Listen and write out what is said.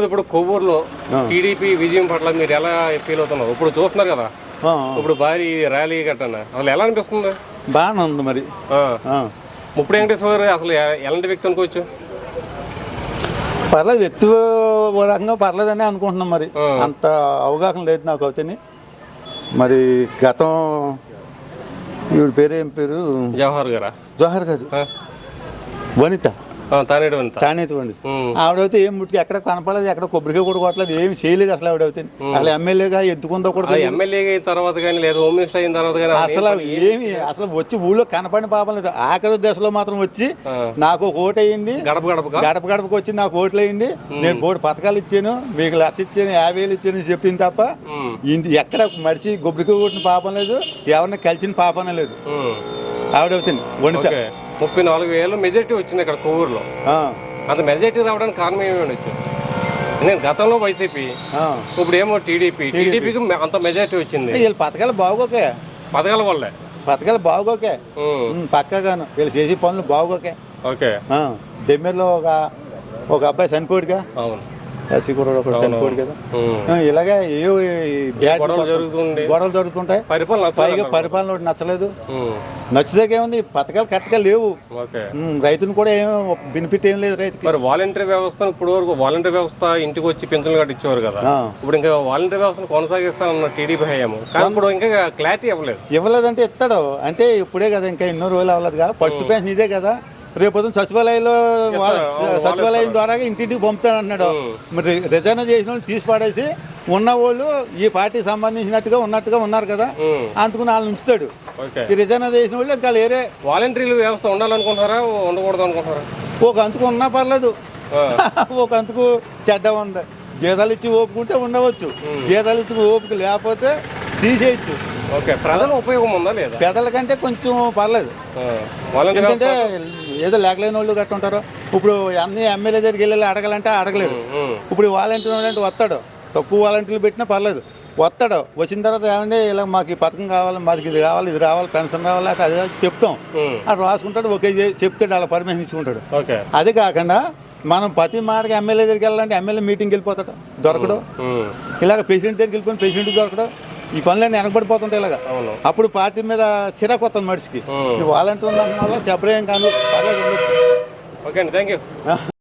ఇప్పుడు కొవ్వూరులో టీడీపీ విజయం పట్ల మీరు ఎలా ఫీల్ అవుతున్నారు? ఇప్పుడు చూస్తున్నారు కదా. ఇప్పుడు భారీ ర్యాలీ గట్టన. అసలు ఎలా అనిపిస్తుంది? బాగానే ఉంది మరి. ముప్పుడు వెంకటేశ్వర గారు అసలు ఎలాంటి వ్యక్తి అనుకోవచ్చు? పర్లేదు వ్యక్తి రంగం పర్లేదని అనుకుంటున్నాం మరి. అంత అవగాహన లేదు నాకు అవుతాని మరి గతం ఈవిడ పేరు ఏం పేరు? జవహర్ గారా? కాదు ఆ. వనిత. తానేతి వండి ఆవిడైతే ఏం ముట్టుకు ఎక్కడ కనపడలేదు ఎక్కడ కొబ్బరికాయ కూడా కొట్టలేదు ఏం చేయలేదు అసలు ఆవిడైతే అసలు ఎమ్మెల్యేగా ఎత్తుకుందో కూడా. ఎమ్మెల్యే తర్వాత కానీ లేదా హోమ్ మినిస్టర్ అయిన తర్వాత కానీ అసలు ఏమి అసలు వచ్చి ఊళ్ళో కనపడిన పాపం లేదు. ఆఖరి దశలో మాత్రం వచ్చి. నాకు ఒక ఓటు అయ్యింది గడప గడపగా గడప గడపకు వచ్చి నాకు ఓట్లు అయ్యింది నేను బోర్డు పథకాలు ఇచ్చాను మీకు లక్ష ఇచ్చాను యాభై వేలు ఇచ్చాను చెప్పింది తప్ప ఎక్కడ మడిచి గొబ్బరికాయ కొట్టిన పాపం లేదు ఎవరిని కలిసిన పాపనే లేదు. ఆవిడవుతుంది ఓకే. ముప్పై నాలుగు వేలు మెజారిటీ వచ్చింది ఇక్కడ కొవ్వూరులో. అంత మెజారిటీ రావడానికి కారణం ఏమి ఉండొచ్చు? నేను గతంలో వైసీపీ. ఇప్పుడు ఏమో టీడీపీ. టీడీపీకి అంత మెజారిటీ వచ్చింది. వీళ్ళ పథకాలు బాగోకే. పథకాల వల్లే. పథకాలు బాగోకే. పక్కాగాను. వీళ్ళు చేసే పనులు బాగోకే. ఓకే. డెమ్మెర్లో ఒక ఒక అబ్బాయి చనిపోయాడుగా. అవును. ఎస్సీ ఒకడు చనిపోయాడు కదా. ఇలాగే ఏ గొడవలు జరుగుతుంది గొడవలు జరుగుతుంటాయి. పరిపాలన పైగా పరిపాలన ఒకటి నచ్చలేదు. నచ్చుదాకేముంది పథకాలు కరెక్ట్గా లేవు. రైతుని కూడా ఏం బెనిఫిట్ ఏం లేదు రైతుకి. మరి వాలంటీర్ వ్యవస్థ ఇప్పుడు వరకు వాలంటీర్ వ్యవస్థ ఇంటికి వచ్చి పెన్షన్లు కట్టి ఇచ్చేవారు కదా. ఇప్పుడు ఇంకా వాలంటీర్ వ్యవస్థను కొనసాగిస్తానన్న టీడీపీ హయాము కానీ ఇప్పుడు ఇంకా క్లారిటీ ఇవ్వలేదు. ఇవ్వలేదంటే ఇస్తాడు. అంటే ఇప్పుడే కదా ఇంకా ఎన్నో రోజులు అవ్వలేదు కదా. ఫస్ట్ పెన్షన్ ఇదే కదా. రేపు సచివాలయంలో సచివాలయం ద్వారా ఇంటింటికి పంపుతాను అన్నాడు. మరి రిజైన్ చేసిన వాళ్ళు తీసి పడేసి ఉన్న వాళ్ళు ఈ పార్టీకి సంబంధించినట్టుగా ఉన్నట్టుగా ఉన్నారు కదా. అందుకుని వాళ్ళని ఉంచుతాడు. ఈ రిజైన్ చేసిన వాళ్ళు ఇంకా వేరే వాలంటీర్ల వ్యవస్థ ఉండాలనుకుంటున్నారా? ఉండకూడదు అనుకుంటున్నారా? ఒక అంతుకు ఉన్నా పర్లేదు. ఒక అంతుకు చెడ్డ ఉంది. జీతాలు ఇచ్చి ఓపుకుంటే ఉండవచ్చు. జీతాలు ఇచ్చి ఓపిక లేకపోతే తీసేయచ్చు. ఓకే. ప్రజల ఉపయోగం ఉందా లేదా? పెదల కంటే కొంచెం పర్లేదు. ఎందుకంటే ఏదో లేకలేని వాళ్ళు గట్ట ఉంటారు. ఇప్పుడు అన్ని ఎమ్మెల్యే దగ్గరికి వెళ్ళి అడగాలంటే అడగలేరు. ఉమ్, ఇప్పుడు వాలంటీర్ అంటే వస్తాడు. తక్కువ వాలంటీర్లు పెట్టినా పర్లేదు. వస్తాడు. వచ్చిన తర్వాత ఏమంటే ఇలా మాకు ఈ పథకం కావాలి మాకు ఇది కావాలి ఇది రావాలి పెన్షన్ రావాలి అదే చెప్తాం. అది రాసుకుంటాడు ఒకే చెప్తాడు అలా పర్మిషన్ ఇచ్చుకుంటాడు. అది కాకుండా మనం ప్రతి మాటకి ఎమ్మెల్యే దగ్గరికి వెళ్ళాలంటే ఎమ్మెల్యే మీటింగ్కి వెళ్ళిపోతాడు. దొరకడు. ఇలాగ ప్రెసిడెంట్ దగ్గరికి వెళ్ళిపోయిన ప్రెసిడెంట్ దొరకడు. ఈ పనులన్నీ వెనకబడిపోతుంటాయి ఇలాగ. అప్పుడు పార్టీ మీద చిరాకు వస్తుంది మనిషికి వాలంటీర్ కానీ పర్లేదు ఉండొచ్చు. ఓకే అండి థ్యాంక్ యూ